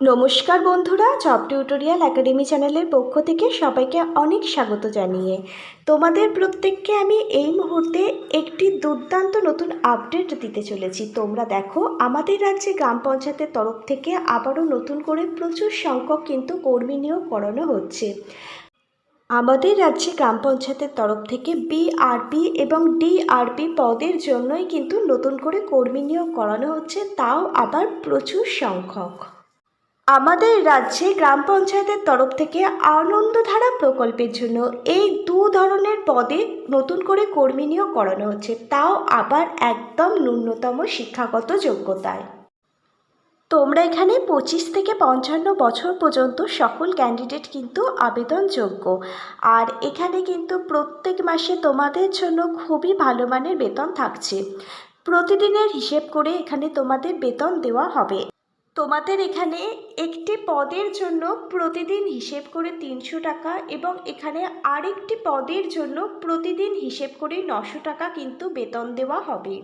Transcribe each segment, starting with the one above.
নমস্কার বন্ধুরা job tutorial academy চ্যানেলের পক্ষ থেকে সবাইকে অনেক স্বাগত জানিয়ে। তোমাদের প্রত্যেককে আমি এই মুহূর্তে একটি দুর্দান্ত নতুন আপডেট দিতে চলেছি। তোমরা দেখো, আমাদের রাজ্যে গ্রাম পঞ্চায়েতের তরফ থেকে আবারও নতুন করে প্রচুর সংখ্যক কিন্তু কর্মী নিয়োগ করানো হচ্ছে। আমাদের রাজ্যে গ্রাম পঞ্চায়েতের তরফ থেকে বিআরপি এবং ডিআরপি পদের জন্যই কিন্তু নতুন করে কর্মী নিয়োগ করানো হচ্ছে, তাও আবার প্রচুর সংখ্যক। আমাদের রাজ্যে গ্রাম পঞ্চায়েতের তরফ থেকে আনন্দধারা প্রকল্পের জন্য এই দু ধরনের পদে নতুন করে কর্মী নিয়োগ করানো হচ্ছে। তাও আবার একদম ন্যূনতম শিক্ষাগত যোগ্যতায়। তোমরা এখানে পঁচিশ থেকে পঞ্চান্ন বছর পর্যন্ত সকল ক্যান্ডিডেট কিন্তু আবেদনযোগ্য। আর এখানে কিন্তু প্রত্যেক মাসে তোমাদের জন্য খুবই ভালো মানের বেতন থাকছে। প্রতিদিনের হিসেব করে এখানে তোমাদের বেতন দেওয়া হবে। তোমাদের এখানে একটি পদের জন্য প্রতিদিন হিসেব করে তিনশো টাকা এবং এখানে আরেকটি পদের জন্য প্রতিদিন হিসেব করে নশো টাকা কিন্তু বেতন দেওয়া হবে।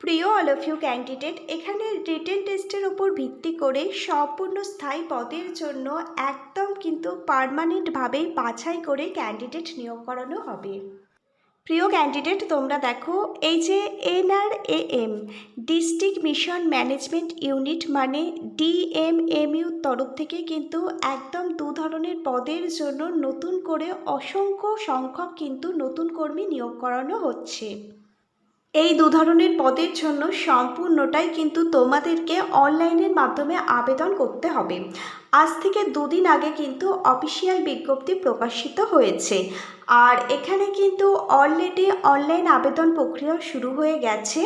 প্রিয় অল অফ ইউ ক্যান্ডিডেট এখানে রিটেন টেস্টের উপর ভিত্তি করে সম্পূর্ণ স্থায়ী পদের জন্য একদম কিন্তু পারমানেন্টভাবেই বাছাই করে ক্যান্ডিডেট নিয়োগ করানো হবে। প্রিয় ক্যান্ডিডেট তোমরা দেখো, এই যে NRAM district mission management unit মানে ডিএমএমইউর তরফ থেকে কিন্তু একদম দু ধরনের পদের জন্য নতুন করে অসংখ্য সংখ্যক কিন্তু নতুন কর্মী নিয়োগ করানো হচ্ছে। এই দু ধরনের পদের জন্য সম্পূর্ণটাই কিন্তু তোমাদেরকে অনলাইনের মাধ্যমে আবেদন করতে হবে। আজ থেকে দুদিন আগে কিন্তু অফিসিয়াল বিজ্ঞপ্তি প্রকাশিত হয়েছে। আর এখানে কিন্তু অলরেডি অনলাইন আবেদন প্রক্রিয়া শুরু হয়ে গেছে।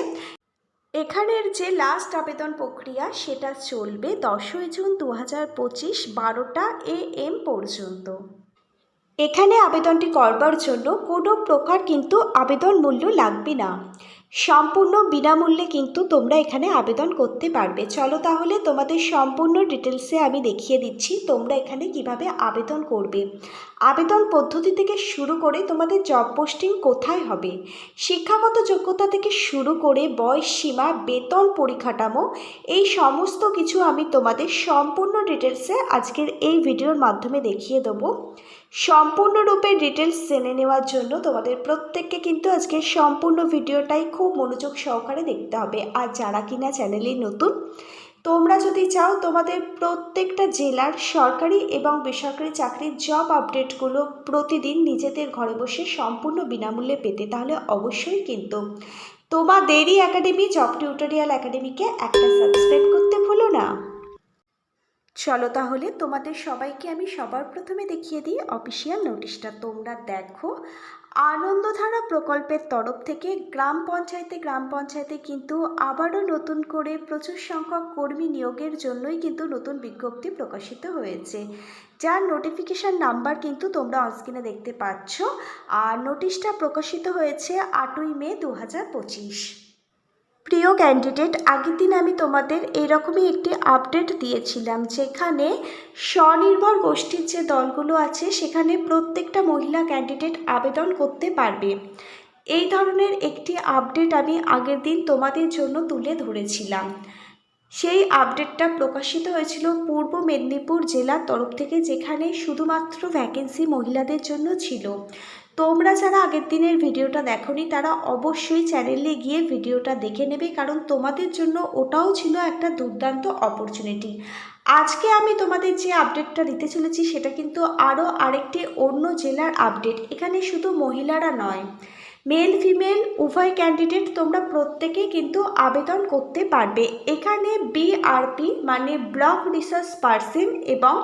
এখানের যে লাস্ট আবেদন প্রক্রিয়া সেটা চলবে দশই জুন দু হাজার পঁচিশ বারোটা এ এম পর্যন্ত। এখানে আবেদনটি করবার জন্য কোনো প্রকার কিন্তু আবেদন মূল্য লাগবে না। সম্পূর্ণ বিনামূল্যে কিন্তু তোমরা এখানে আবেদন করতে পারবে। চলো তাহলে তোমাদের সম্পূর্ণ ডিটেলসে আমি দেখিয়ে দিচ্ছি তোমরা এখানে কীভাবে আবেদন করবে। আবেদন পদ্ধতি থেকে শুরু করে তোমাদের জব পোস্টিং কোথায় হবে, শিক্ষাগত যোগ্যতা থেকে শুরু করে বয়স সীমা, বেতন পরিকাঠামো, এই সমস্ত কিছু আমি তোমাদের সম্পূর্ণ ডিটেলসে আজকের এই ভিডিওর মাধ্যমে দেখিয়ে দেবো। সম্পূর্ণরূপে ডিটেলস জেনে নেওয়ার জন্য তোমাদের প্রত্যেককে কিন্তু আজকে সম্পূর্ণ ভিডিওটাই খুব মনোযোগ সহকারে দেখতে হবে। আর যারা কিনা চ্যানেলে নতুন, তোমরা যদি চাও তোমাদের প্রত্যেকটা জেলার সরকারি এবং বেসরকারি চাকরির জব আপডেটগুলো প্রতিদিন নিজেদের ঘরে বসে সম্পূর্ণ বিনামূল্যে পেতে, তাহলে অবশ্যই কিন্তু তোমাদেরই একাডেমি জব টিউটোরিয়াল একাডেমিকে একটা সাবস্ক্রাইব করতে ভুলো না। চলো তাহলে তোমাদের সবাইকে আমি সবার প্রথমে দেখিয়ে দিই অফিসিয়াল নোটিশটা তোমরা দেখো, আনন্দধারা প্রকল্পের তরফ থেকে গ্রাম পঞ্চায়েতে গ্রাম পঞ্চায়েতে কিন্তু আবারও নতুন করে প্রচুর সংখ্যক কর্মী নিয়োগের জন্যই কিন্তু নতুন বিজ্ঞপ্তি প্রকাশিত হয়েছে। যার নোটিফিকেশান নাম্বার কিন্তু তোমরা অনস্ক্রিনে দেখতে পাচ্ছ। আর নোটিশটা প্রকাশিত হয়েছে আটই মে দু হাজার পঁচিশ। প্রিয় ক্যান্ডিডেট আগের দিন আমি তোমাদের এরকমই একটি আপডেট দিয়েছিলাম, যেখানে স্বনির্ভর গোষ্ঠীর যে দলগুলো আছে, সেখানে প্রত্যেকটা মহিলা ক্যান্ডিডেট আবেদন করতে পারবে। এই ধরনের একটি আপডেট আমি আগের দিন তোমাদের জন্য তুলে ধরেছিলাম। সেই আপডেটটা প্রকাশিত হয়েছিল পূর্ব মেদিনীপুর জেলার তরফ থেকে, যেখানে শুধুমাত্র ভ্যাকেন্সি মহিলাদের জন্য ছিল। তোমরা যারা আগের দিনের ভিডিওটা দেখোনি, তারা অবশ্যই চ্যানেলে গিয়ে ভিডিওটা দেখে নেবে, কারণ তোমাদের জন্য ওটাও ছিল একটা দুর্দান্ত অপরচুনিটি আজকে আমি তোমাদের যে আপডেটটা দিতে চলেছি, সেটা কিন্তু আরও আরেকটি অন্য জেলার আপডেট এখানে শুধু মহিলারা নয় মেল ফিমেল উভয় ক্যান্ডিডেট তোমরা প্রত্যেকেই কিন্তু আবেদন করতে পারবে। এখানে বিআরপি মানে ব্লক রিসার্চ পার্সন এবং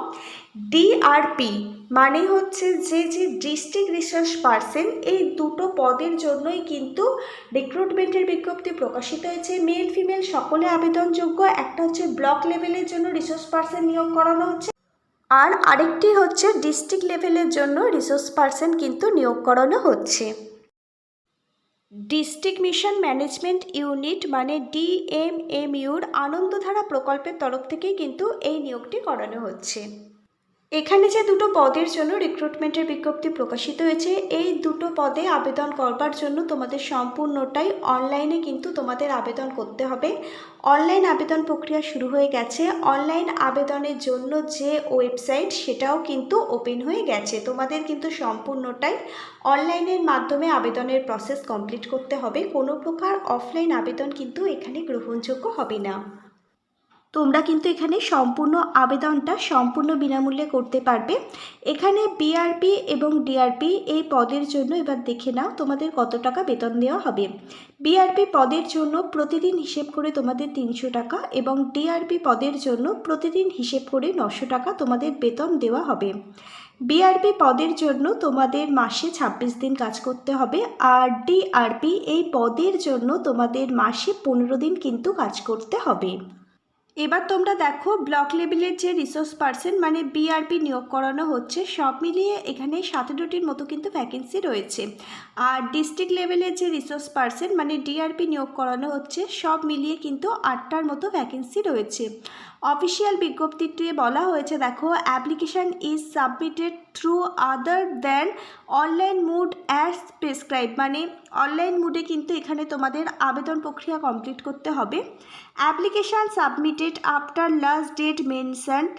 ডিআরপি মানে হচ্ছে যে যে ডিস্ট্রিক্ট রিসার্চ পার্সন এই দুটো পদের জন্যই কিন্তু রিক্রুটমেন্টের বিজ্ঞপ্তি প্রকাশিত হয়েছে। মেল ফিমেল সকলে আবেদনযোগ্য। একটা হচ্ছে ব্লক লেভেলের জন্য রিসোর্স পার্সন নিয়োগ করানো হচ্ছে। আর আরেকটি হচ্ছে ডিস্ট্রিক্ট লেভেলের জন্য রিসোর্স পার্সন কিন্তু নিয়োগ করানো হচ্ছে। ডিস্ট্রিক্ট মিশন ম্যানেজমেন্ট ইউনিট মানে ডিএমএমইউর আনন্দধারা প্রকল্পের তরফ থেকেই কিন্তু এই নিয়োগটি করানো হচ্ছে। এখানে যে দুটো পদের জন্য রিক্রুটমেন্টের বিজ্ঞপ্তি প্রকাশিত হয়েছে, এই দুটো পদে আবেদন করবার জন্য তোমাদের সম্পূর্ণটাই অনলাইনে কিন্তু তোমাদের আবেদন করতে হবে। অনলাইন আবেদন প্রক্রিয়া শুরু হয়ে গেছে। অনলাইন আবেদনের জন্য যে ওয়েবসাইট সেটাও কিন্তু ওপেন হয়ে গেছে। তোমাদের কিন্তু সম্পূর্ণটাই অনলাইনের মাধ্যমে আবেদনের প্রসেস কমপ্লিট করতে হবে। কোনো প্রকার অফলাইন আবেদন কিন্তু এখানে গ্রহণযোগ্য হবে না। তোমরা কিন্তু এখানে সম্পূর্ণ আবেদনটা সম্পূর্ণ বিনামূল্যে করতে পারবে। এখানে বিআরপি এবং ডিআরপি এই পদের জন্য এবার দেখে নাও তোমাদের কত টাকা বেতন দেওয়া হবে। বিআরপি পদের জন্য প্রতিদিন হিসেব করে তোমাদের তিনশো টাকা এবং ডিআরপি পদের জন্য প্রতিদিন হিসেব করে নশো টাকা তোমাদের বেতন দেওয়া হবে। বিআরপি পদের জন্য তোমাদের মাসে ছাব্বিশ দিন কাজ করতে হবে আর ডিআরপি এই পদের জন্য তোমাদের মাসে পনেরো দিন কিন্তু কাজ করতে হবে। এবার তোমরা দেখো ব্লক লেভেলের যে রিসোর্স পার্সন মানে বিআরপি নিয়োগ করানো হচ্ছে, সব মিলিয়ে এখানে সতেরোটির মতো কিন্তু ভ্যাকেন্সি রয়েছে। আর ডিস্ট্রিক্ট লেভেলের যে রিসোর্স পার্সন মানে ডিআরপি নিয়োগ করানো হচ্ছে, সব মিলিয়ে কিন্তু আটটার মতো ভ্যাকেন্সি রয়েছে। অফিসিয়াল বিজ্ঞপ্তিতে বলা হয়েছে, দেখো, application is submitted through other than online mode as prescribe. মানে অনলাইন মুডে কিন্তু এখানে তোমাদের আবেদন প্রক্রিয়া কমপ্লিট করতে হবে। Application submitted after last date mentioned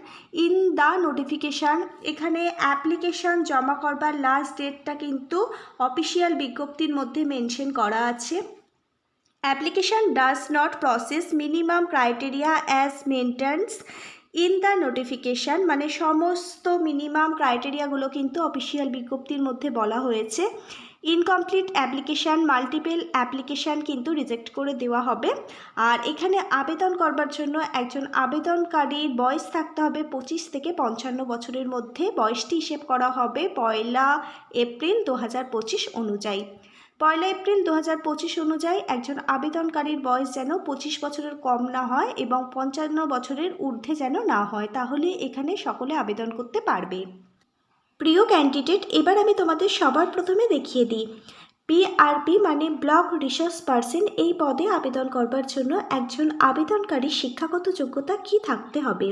in the notification. এখানে অ্যাপ্লিকেশান জমা করবার লাস্ট ডেটটা কিন্তু অফিসিয়াল বিজ্ঞপ্তির মধ্যে মেনশন করা আছে। Application does not process minimum criteria as maintains in the notification মানে সমস্ত মিনিমাম ক্রাইটেরিয়াগুলো কিন্তু অফিসিয়াল বিজ্ঞপ্তির মধ্যে বলা হয়েছে। ইনকমপ্লিট অ্যাপ্লিকেশান মাল্টিপল অ্যাপ্লিকেশান কিন্তু রিজেক্ট করে দেওয়া হবে। আর এখানে আবেদন করবার জন্য একজন আবেদনকারীর বয়স থাকতে হবে পঁচিশ থেকে পঞ্চান্ন বছরের মধ্যে। বয়সটি হিসেব করা হবে পয়লা এপ্রিল দু হাজার পঁচিশ অনুযায়ী। পয়লা এপ্রিল দু হাজার পঁচিশ অনুযায়ী একজন আবেদনকারীর বয়স যেন পঁচিশ বছরের কম না হয় এবং পঞ্চান্ন বছরের ঊর্ধ্বে যেন না হয়, তাহলে এখানে সকলে আবেদন করতে পারবে। প্রিয় ক্যান্ডিডেট এবার আমি তোমাদের সবার প্রথমে দেখিয়ে দিই। পিআরপি মানে ব্লক রিসোর্স পার্সন এই পদে আবেদন করবার জন্য একজন আবেদনকারী শিক্ষাগত যোগ্যতা কি থাকতে হবে?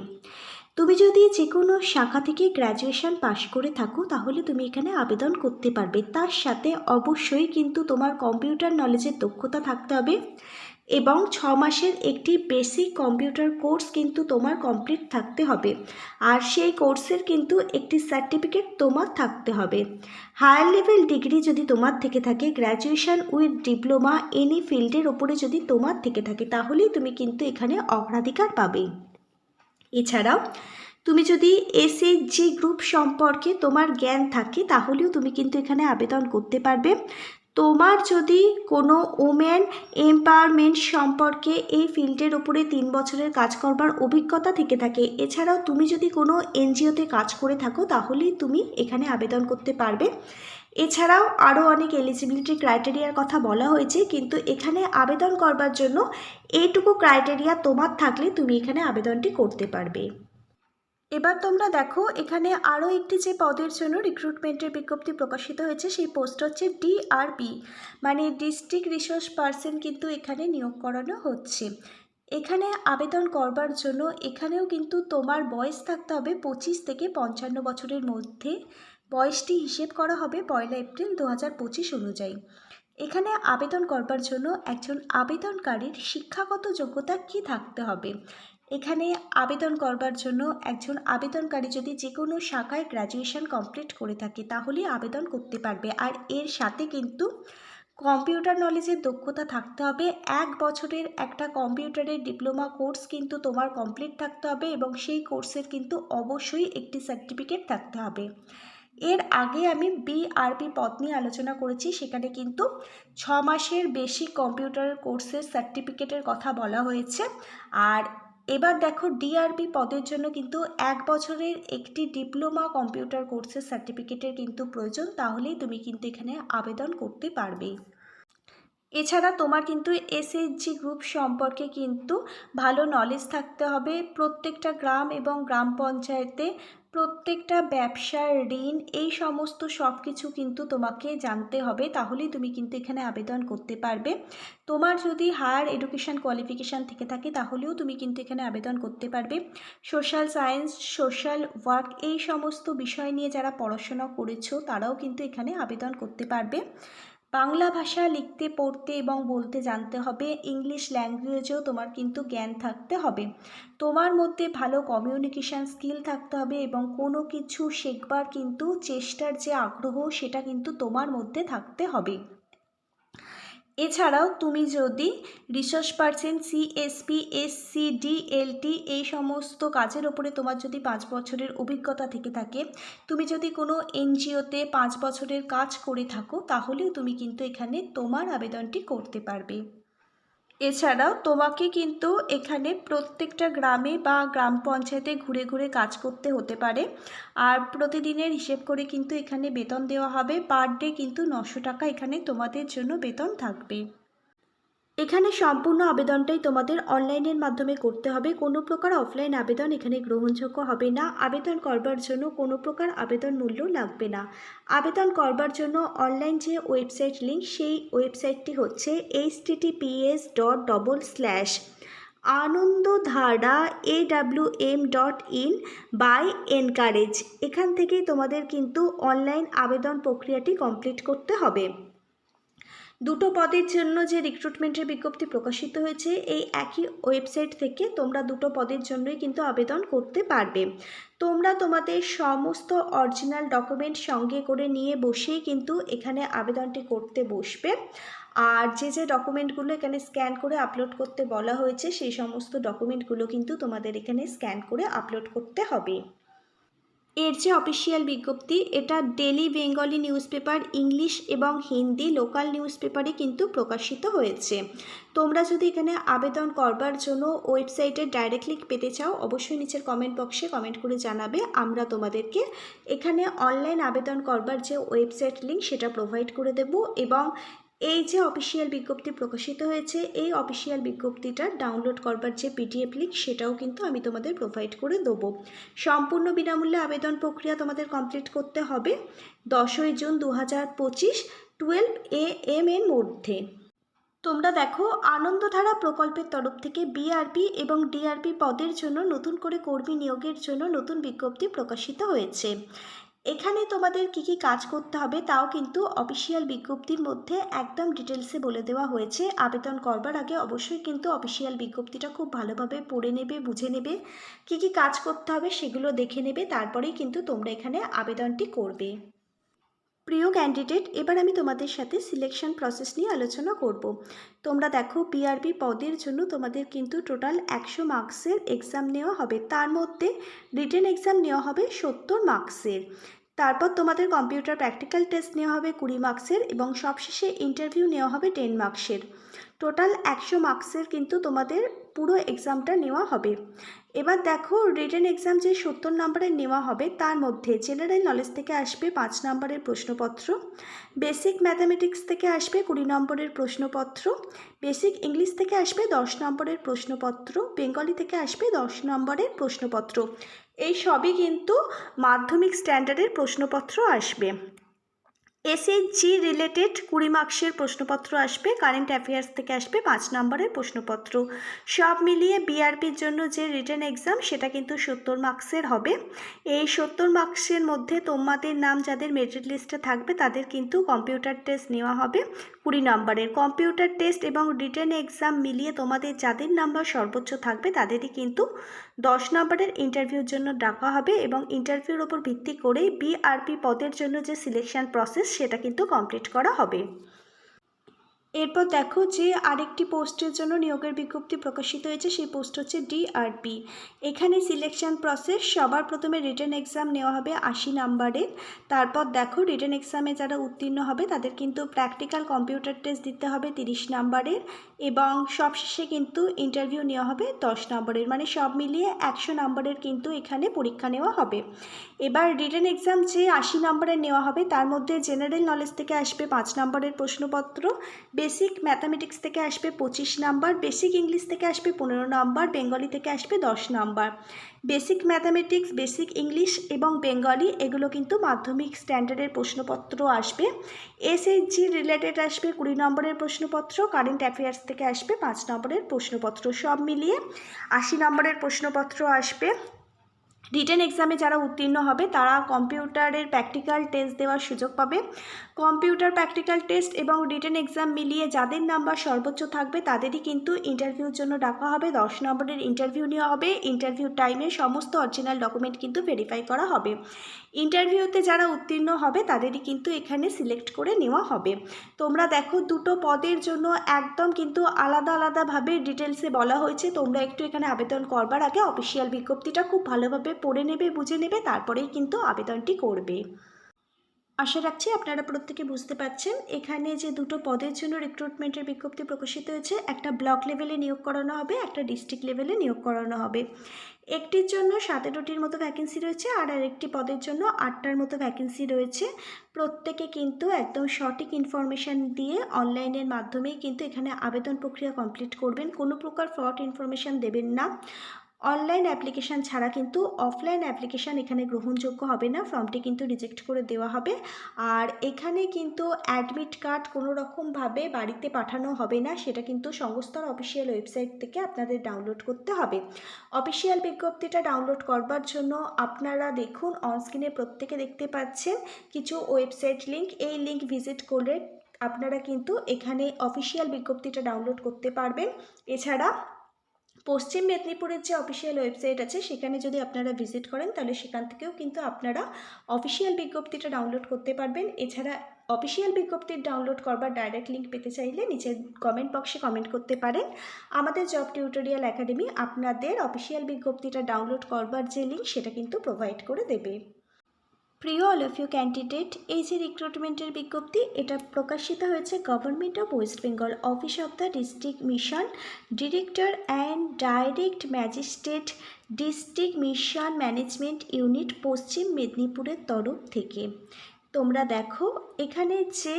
তুমি যদি যে কোনো শাখা থেকে গ্র্যাজুয়েশন পাশ করে থাকো, তাহলে তুমি এখানে আবেদন করতে পারবে। তার সাথে অবশ্যই কিন্তু তোমার কম্পিউটার নলেজের দক্ষতা থাকতে হবে এবং ছ মাসের একটি বেসিক কম্পিউটার কোর্স কিন্তু তোমার কমপ্লিট থাকতে হবে। আর সেই কোর্সের কিন্তু একটি সার্টিফিকেট তোমার থাকতে হবে। হায়ার লেভেল ডিগ্রি যদি তোমার থেকে থাকে গ্র্যাজুয়েশন উইথ ডিপ্লোমা এনি ফিল্ডের ওপরে যদি তোমার থেকে থাকে, তাহলেই তুমি কিন্তু এখানে অগ্রাধিকার পাবে। এছাড়াও, তুমি যদি এসএইচজি গ্রুপ সম্পর্কে তোমার জ্ঞান থাকে, তাহলেও তুমি কিন্তু এখানে আবেদন করতে পারবে। তোমার যদি কোনো ওমেন এম্পাওয়ারমেন্ট সম্পর্কে এই ফিল্ডের ওপরে তিন বছরের কাজ করবার অভিজ্ঞতা থেকে থাকে, এছাড়াও তুমি যদি কোনো এনজিওতে কাজ করে থাকো, তাহলেই তুমি এখানে আবেদন করতে পারবে। এছাড়াও আরও অনেক এলিজিবিলিটি ক্রাইটেরিয়ার কথা বলা হয়েছে, কিন্তু এখানে আবেদন করবার জন্য এইটুকু ক্রাইটেরিয়া তোমার থাকলে তুমি এখানে আবেদনটি করতে পারবে। এবার তোমরা দেখো, এখানে আরও একটি যে পদের জন্য রিক্রুটমেন্টের বিজ্ঞপ্তি প্রকাশিত হয়েছে, সেই পোস্ট হচ্ছে ডিআরপি মানে ডিস্ট্রিক্ট রিসোর্স পার্সন কিন্তু এখানে নিয়োগ করানো হচ্ছে। এখানে আবেদন করবার জন্য এখানেও কিন্তু তোমার বয়স থাকতে হবে পঁচিশ থেকে পঞ্চান্ন বছরের মধ্যে। বয়সটি হিসেব করা হবে পয়লা এপ্রিল দু হাজার পঁচিশ অনুযায়ী। এখানে আবেদন করবার জন্য একজন আবেদনকারীর শিক্ষাগত যোগ্যতা কি থাকতে হবে? এখানে আবেদন করবার জন্য একজন আবেদনকারী যদি যে কোনো শাখায় গ্র্যাজুয়েশন কমপ্লিট করে থাকে তাহলেই আবেদন করতে পারবে। আর এর সাথে কিন্তু কম্পিউটার নলেজের দক্ষতা থাকতে হবে। এক বছরের একটা কম্পিউটারের ডিপ্লোমা কোর্স কিন্তু তোমার কমপ্লিট থাকতে হবে এবং সেই কোর্সের কিন্তু অবশ্যই একটি সার্টিফিকেট থাকতে হবে। এর আগে আমি বিআরপি পদ নিয়ে আলোচনা করেছি, সেখানে কিন্তু ছ মাসের বেশি কম্পিউটার কোর্সের সার্টিফিকেটের কথা বলা হয়েছে। আর এবার দেখো ডিআরপি পদের জন্য কিন্তু এক বছরের একটি ডিপ্লোমা কম্পিউটার কোর্সের সার্টিফিকেটের কিন্তু প্রয়োজন, তাহলেই তুমি কিন্তু এখানে আবেদন করতে পারবে। এছাড়া তোমার কিন্তু এসএইচজি গ্রুপ সম্পর্কে কিন্তু ভালো নলেজ থাকতে হবে। প্রত্যেকটা গ্রাম এবং গ্রাম পঞ্চায়েতে প্রত্যেকটা ব্যবসার ঋণ, এই সমস্ত সব কিছু কিন্তু তোমাকে জানতে হবে। তাহলেই তুমি কিন্তু এখানে আবেদন করতে পারবে। তোমার যদি হায়ার এডুকেশান কোয়ালিফিকেশান থেকে থাকে, তাহলেও তুমি কিন্তু এখানে আবেদন করতে পারবে। সোশ্যাল সায়েন্স, সোশ্যাল ওয়ার্ক, এই সমস্ত বিষয় নিয়ে যারা পড়াশোনা করেছ, তারাও কিন্তু এখানে আবেদন করতে পারবে। বাংলা ভাষা লিখতে, পড়তে এবং বলতে জানতে হবে। ইংলিশ ল্যাঙ্গুয়েজেও তোমার কিন্তু জ্ঞান থাকতে হবে। তোমার মধ্যে ভালো কমিউনিকেশান স্কিল থাকতে হবে এবং কোনো কিছু শেখবার কিন্তু, চেষ্টার যে আগ্রহ, সেটা কিন্তু তোমার মধ্যে থাকতে হবে। এছাড়াও তুমি যদি research person CSP SC DLT এই সমস্ত কাজের ওপরে তোমার যদি পাঁচ বছরের অভিজ্ঞতা থেকে থাকে, তুমি যদি কোনো এনজিওতে পাঁচ বছরের কাজ করে থাকো, তাহলেও তুমি কিন্তু এখানে তোমার আবেদনটি করতে পারবে। এছাড়াও তোমাকে কিন্তু এখানে প্রত্যেকটা গ্রামে বা গ্রাম পঞ্চায়েতে ঘুরে ঘুরে কাজ করতে হতে পারে। আর প্রতিদিনের হিসেব করে কিন্তু এখানে বেতন দেওয়া হবে। পার ডে কিন্তু নশো টাকা এখানে তোমাদের জন্য বেতন থাকবে। এখানে সম্পূর্ণ আবেদনটাই তোমাদের অনলাইনের মাধ্যমে করতে হবে। কোনো প্রকার অফলাইন আবেদন এখানে গ্রহণযোগ্য হবে না। আবেদন করবার জন্য কোনো প্রকার আবেদন মূল্য লাগবে না। আবেদন করবার জন্য অনলাইন যে ওয়েবসাইট লিঙ্ক সেই ওয়েবসাইটটি হচ্ছে H TTPS dot double slash Anandadhara A W M dot in by encourage এখান থেকেই তোমাদের কিন্তু অনলাইন আবেদন প্রক্রিয়াটি কমপ্লিট করতে হবে। দুটো পদের জন্য যে রিক্রুটমেন্টের বিজ্ঞপ্তি প্রকাশিত হয়েছে, এই একই ওয়েবসাইট থেকে তোমরা দুটো পদের জন্যই কিন্তু আবেদন করতে পারবে। তোমরা তোমাদের সমস্ত অরিজিনাল ডকুমেন্ট সঙ্গে করে নিয়ে বসেই কিন্তু এখানে আবেদনটি করতে বসবে। আর যে যে ডকুমেন্টগুলো এখানে স্ক্যান করে আপলোড করতে বলা হয়েছে, সেই সমস্ত ডকুমেন্টগুলো কিন্তু তোমাদের এখানে স্ক্যান করে আপলোড করতে হবে। এর যে অফিসিয়াল বিজ্ঞপ্তি, এটা daily Bengali news paper English এবং হিন্দি লোকাল নিউজ পেপারে কিন্তু প্রকাশিত হয়েছে। তোমরা যদি এখানে আবেদন করবার জন্য ওয়েবসাইটে ডাইরেক্ট লিঙ্ক পেতে চাও, অবশ্যই নিচের কমেন্ট বক্সে কমেন্ট করে জানাবে। আমরা তোমাদেরকে এখানে অনলাইন আবেদন করবার যে ওয়েবসাইট লিঙ্ক সেটা প্রোভাইড করে দেব এবং এই যে অফিসিয়াল বিজ্ঞপ্তি প্রকাশিত হয়েছে, এই অফিসিয়াল বিজ্ঞপ্তিটা ডাউনলোড করবার যে পিডিএফ লিঙ্ক সেটাও কিন্তু আমি তোমাদের প্রোভাইড করে দেবো। সম্পূর্ণ বিনামূল্যে আবেদন প্রক্রিয়া তোমাদের কমপ্লিট করতে হবে দশই জুন দু হাজার পঁচিশ টুয়েলভ এ এম এর মধ্যে। তোমরা দেখো, আনন্দধারা প্রকল্পের তরফ থেকে বিআরপি এবং ডিআরপি পদের জন্য নতুন করে কর্মী নিয়োগের জন্য নতুন বিজ্ঞপ্তি প্রকাশিত হয়েছে। এখানে তোমাদের কি কি কাজ করতে হবে তাও কিন্তু অফিসিয়াল বিজ্ঞপ্তির মধ্যে একদম ডিটেলসে বলে দেওয়া হয়েছে। আবেদন করবার আগে অবশ্যই কিন্তু অফিসিয়াল বিজ্ঞপ্তিটা খুব ভালোভাবে পড়ে নেবে, বুঝে নেবে। কি কি কাজ করতে হবে সেগুলো দেখে নেবে, তারপরেই কিন্তু তোমরা এখানে আবেদনটি করবে। প্রিয় ক্যান্ডিডেট এবার আমি তোমাদের সাথে সিলেকশন প্রসেস নিয়ে আলোচনা করব। তোমরা দেখো পিআরবি পদের জন্য তোমাদের কিন্তু টোটাল একশো মার্কসের এক্সাম নেওয়া হবে। তার মধ্যে রিটেন এক্সাম নেওয়া হবে সত্তর মার্কসের তারপর তোমাদের কম্পিউটার প্র্যাকটিক্যাল টেস্ট নেওয়া হবে কুড়ি মার্কসের এবং সবশেষে ইন্টারভিউ নেওয়া হবে টেন মার্কসের। টোটাল একশো মার্কসের কিন্তু তোমাদের পুরো এক্সামটা নেওয়া হবে। এবার দেখো, রিটেন এক্সাম যে সত্তর নম্বরের নেওয়া হবে, তার মধ্যে জেনারেল নলেজ থেকে আসবে পাঁচ নম্বরের প্রশ্নপত্র, বেসিক ম্যাথামেটিক্স থেকে আসবে কুড়ি নম্বরের প্রশ্নপত্র, বেসিক ইংলিশ থেকে আসবে দশ নম্বরের প্রশ্নপত্র, বেঙ্গলি থেকে আসবে দশ নম্বরের প্রশ্নপত্র। এই সবই কিন্তু মাধ্যমিক স্ট্যান্ডার্ডের প্রশ্নপত্র আসবে। এসএইচজি রিলেটেড কুড়ি মার্কসের প্রশ্নপত্র আসবে কারেন্ট অ্যাফেয়ার্স থেকে আসবে পাঁচ নম্বরের প্রশ্নপত্র। সব মিলিয়ে বিআরপির জন্য যে রিটার্ন এক্সাম সেটা কিন্তু সত্তর মার্কসের হবে। এই সত্তর মার্কসের মধ্যে তোমাদের নাম, যাদের মেরিট লিস্টে থাকবে, তাদের কিন্তু কম্পিউটার টেস্ট নেওয়া হবে। কুড়ি নম্বরের কম্পিউটার টেস্ট এবং রিটার্ন এক্সাম মিলিয়ে তোমাদের যাদের নাম্বার সর্বোচ্চ থাকবে তাদেরই কিন্তু দশ নম্বরের ইন্টারভিউর জন্য ডাকা হবে এবং ইন্টারভিউর ওপর ভিত্তি করেই বিআরপি পদের জন্য যে সিলেকশন প্রসেস সেটা কিন্তু কমপ্লিট করা হবে। এরপর দেখো যে আরেকটি পোস্টের জন্য নিয়োগের বিজ্ঞপ্তি প্রকাশিত হয়েছে, সেই পোস্ট হচ্ছে ডিআরপি এখানে সিলেকশন প্রসেস সবার প্রথমে রিটার্ন এক্সাম নেওয়া হবে আশি নাম্বারের তারপর দেখো রিটার্ন এক্সামে যারা উত্তীর্ণ হবে, তাদের কিন্তু প্র্যাকটিক্যাল কম্পিউটার টেস্ট দিতে হবে তিরিশ নাম্বারের এবং সবশেষে কিন্তু ইন্টারভিউ নেওয়া হবে দশ নম্বরের। মানে সব মিলিয়ে একশো নম্বরের কিন্তু এখানে পরীক্ষা নেওয়া হবে। এবার রিটার্ন এক্সাম যে আশি নম্বরের নেওয়া হবে, তার মধ্যে জেনারেল নলেজ থেকে আসবে পাঁচ নম্বরের প্রশ্নপত্র। বেসিক ম্যাথামেটিক্স থেকে আসবে পঁচিশ নাম্বার, বেসিক ইংলিশ থেকে আসবে পনেরো নাম্বার, বেঙ্গলি থেকে আসবে দশ number. Basic mathematics, basic English এবং বেঙ্গলি এগুলো কিন্তু মাধ্যমিক স্ট্যান্ডার্ডের প্রশ্নপত্র আসবে। এসএইচজি রিলেটেড আসবে কুড়ি নম্বরের প্রশ্নপত্র, কারেন্ট অ্যাফেয়ার্স থেকে আসবে পাঁচ নম্বরের প্রশ্নপত্র সব মিলিয়ে। আশি নম্বরের প্রশ্নপত্র আসবে। রিটেন এক্সামে যারা উত্তীর্ণ হবে, তারা কম্পিউটারের প্র্যাকটিক্যাল টেস্ট দেওয়ার সুযোগ পাবে। কম্পিউটার প্র্যাকটিক্যাল টেস্ট এবং রিটেন এক্সাম মিলিয়ে যাদের নাম্বার সর্বোচ্চ থাকবে, তাদেরই কিন্তু ইন্টারভিউর জন্য ডাকা হবে। দশ নম্বরের ইন্টারভিউ নেওয়া হবে। ইন্টারভিউ টাইমে সমস্ত অরিজিনাল ডকুমেন্ট কিন্তু ভেরিফাই করা হবে। ইন্টারভিউতে যারা উত্তীর্ণ হবে, তাদেরই কিন্তু এখানে সিলেক্ট করে নেওয়া হবে। তোমরা দেখো দুটো পদের জন্য একদম কিন্তু আলাদা আলাদাভাবে ডিটেলসে বলা হয়েছে। তোমরা একটু এখানে আবেদন করবার আগে অফিসিয়াল বিজ্ঞপ্তিটা খুব ভালোভাবে পড়ে নেবে, বুঝে নেবে, তারপরেই কিন্তু আবেদনটি করবে। আশা রাখছি আপনারা প্রত্যেকে বুঝতে পারছেন। এখানে যে দুটো পদের জন্য রিক্রুটমেন্টের বিজ্ঞপ্তি প্রকাশিত হয়েছে, একটা ব্লক লেভেলে নিয়োগ করানো হবে, একটা ডিস্ট্রিক্ট লেভেলে নিয়োগ করানো হবে। একটির জন্য সাতেরোটির মতো ভ্যাকেন্সি রয়েছে আর আরেকটি পদের জন্য আটটার মতো ভ্যাকেন্সি রয়েছে। প্রত্যেকে কিন্তু একদম সঠিক ইনফরমেশান দিয়ে অনলাইনের মাধ্যমেই কিন্তু এখানে আবেদন প্রক্রিয়া কমপ্লিট করবেন। কোনো প্রকার ফ্রড ইনফরমেশান দেবেন না। অনলাইন অ্যাপ্লিকেশান ছাড়া কিন্তু অফলাইন অ্যাপ্লিকেশান এখানে গ্রহণযোগ্য হবে না। ফর্মটি কিন্তু রিজেক্ট করে দেওয়া হবে। আর এখানে কিন্তু অ্যাডমিট কার্ড কোনো রকমভাবে বাড়িতে পাঠানো হবে না। সেটা কিন্তু সংস্থার অফিসিয়াল ওয়েবসাইট থেকে আপনাদের ডাউনলোড করতে হবে। অফিসিয়াল বিজ্ঞপ্তিটা ডাউনলোড করবার জন্য আপনারা দেখুন অনস্ক্রিনে প্রত্যেকে দেখতে পাচ্ছেন কিছু ওয়েবসাইট লিঙ্ক এই লিঙ্ক ভিজিট করলে আপনারা কিন্তু এখানে অফিসিয়াল বিজ্ঞপ্তিটা ডাউনলোড করতে পারবেন। এছাড়া পশ্চিম মেদিনীপুরের যে অফিসিয়াল ওয়েবসাইট আছে, সেখানে যদি আপনারা ভিজিট করেন, তাহলে সেখান থেকেও কিন্তু আপনারা অফিসিয়াল বিজ্ঞপ্তিটা ডাউনলোড করতে পারবেন। এছাড়া অফিসিয়াল বিজ্ঞপ্তি ডাউনলোড করবার ডাইরেক্ট লিঙ্ক পেতে চাইলে নিচের কমেন্ট বক্সে কমেন্ট করতে পারেন। আমাদের জব টিউটোরিয়াল একাডেমি আপনাদের অফিসিয়াল বিজ্ঞপ্তিটা ডাউনলোড করবার যে লিঙ্ক সেটা কিন্তু প্রোভাইড করে দেবে। প্রিয় অল অফ ইউ ক্যান্ডিডেট এই যে রিক্রুটমেন্টের বিজ্ঞপ্তি, এটা প্রকাশিত হয়েছে government of West Bengal office of the district mission director and direct magistrate district mission management unit পশ্চিম মেদিনীপুরের তরফ থেকে। তোমরা দেখো, এখানে যে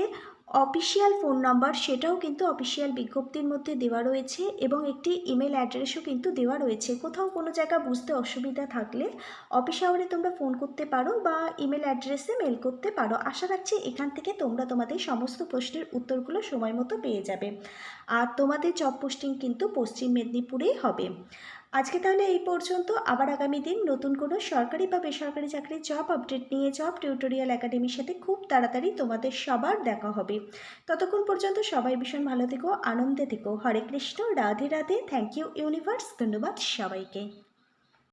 অফিসিয়াল ফোন নাম্বার সেটাও কিন্তু অফিসিয়াল বিজ্ঞপ্তির মধ্যে দেওয়া রয়েছে এবং একটি ইমেল অ্যাড্রেসও কিন্তু দেওয়া রয়েছে। কোথাও কোনো জায়গা বুঝতে অসুবিধা থাকলে অফিস আওয়ারে তোমরা ফোন করতে পারো বা ইমেল অ্যাড্রেসে মেল করতে পারো। আশা রাখছি এখান থেকে তোমরা তোমাদের সমস্ত প্রশ্নের উত্তরগুলো সময় মতো পেয়ে যাবে। আর তোমাদের জব পোস্টিং কিন্তু পশ্চিম মেদিনীপুরেই হবে। আজকে তাহলে এই পর্যন্ত। আবার আগামী দিন নতুন কোনো সরকারি বা বেসরকারি চাকরির জব আপডেট নিয়ে জব টিউটোরিয়াল একাডেমির সাথে খুব তাড়াতাড়ি তোমাদের সবার দেখা হবে। ততক্ষণ পর্যন্ত সবাই ভীষণ ভালো থেকো, আনন্দে থেকো। Hare Krishna, Radhe Radhe. Thank you universe ধন্যবাদ সবাইকে।